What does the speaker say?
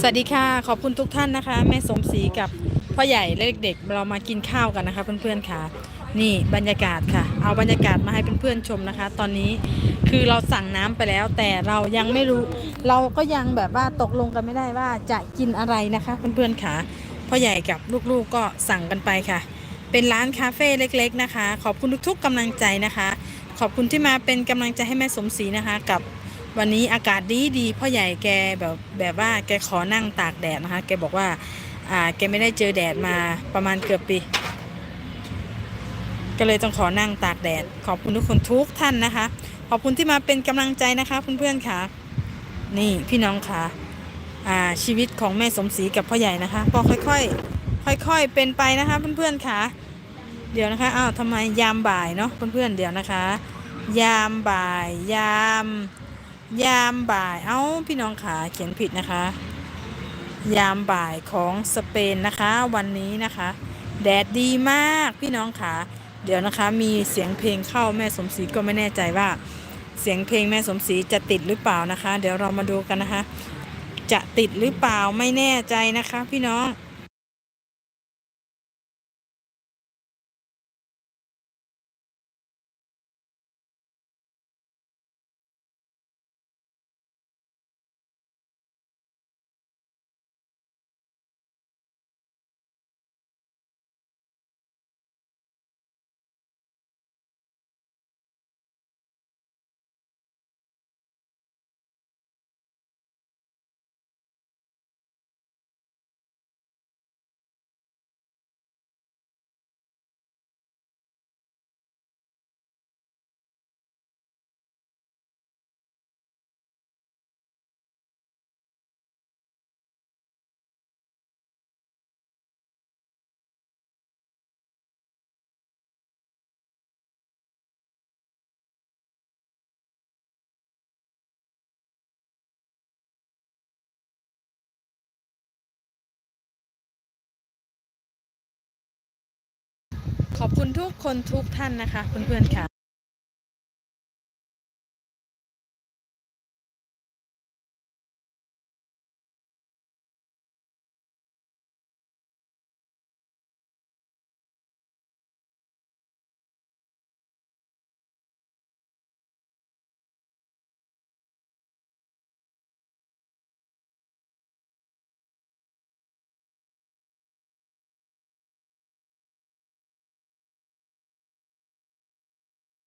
สวัสดีค่ะ ขอบคุณทุกท่านนะคะ แม่สมศรีกับพ่อใหญ่และเด็กๆเรามากินข้าวกันนะคะ เพื่อนๆค่ะ นี่บรรยากาศค่ะ เอาบรรยากาศมาให้เพื่อนๆชมนะคะ ตอนนี้คือเราสั่งน้ำไปแล้ว แต่เรายังไม่รู้ เราก็ยังแบบว่าตกลงกันไม่ได้ว่าจะกินอะไรนะคะเพื่อนๆค่ะพ่อใหญ่กับลูกๆก็สั่งกันไปค่ะ เป็นร้านคาเฟ่เล็ก ๆนะคะ ขอบคุณทุกๆกำลังใจนะคะ ขอบคุณที่มาเป็นกำลังใจให้แม่สมศรีนะคะ กับ วันนี้อากาศดีดีพ่อใหญ่แกแบบแบบว่าแกขอนั่งตากแดดนะคะ แกบอกว่า อ่า แกไม่ได้เจอแดดมาประมาณเกือบปี ก็เลยต้องขอนั่งตากแดด ขอบคุณทุกคนทุกท่านนะคะ ขอบคุณที่มาเป็นกำลังใจนะคะเพื่อนๆค่ะ นี่พี่น้องค่ะอ่าชีวิตของแม่สมศรีกับพ่อใหญ่นะคะก็ค่อยๆ ค่อยๆ เป็นไปนะคะเพื่อนๆค่ะ เดี๋ยวนะคะอ้าวทำไมยามบ่ายเนาะเพื่อนๆเดี๋ยวนะคะ ยามบ่ายยาม ยามบ่าย เอ้าพี่น้องขาเขียนผิดนะคะ ยามบ่ายของสเปนนะคะ วันนี้นะคะ แดดดีมากพี่น้องขาเดี๋ยวนะคะ มีเสียงเพลงเข้าแม่สมศรีก็ไม่แน่ใจว่า เสียงเพลงแม่สมศรีจะติดหรือเปล่านะคะ เดี๋ยวเรามาดูกันนะคะ จะติดหรือเปล่าไม่แน่ใจนะคะ พี่น้อง อบคุณทุกคนทุกท่านนะคะเพื่อนๆค่ะ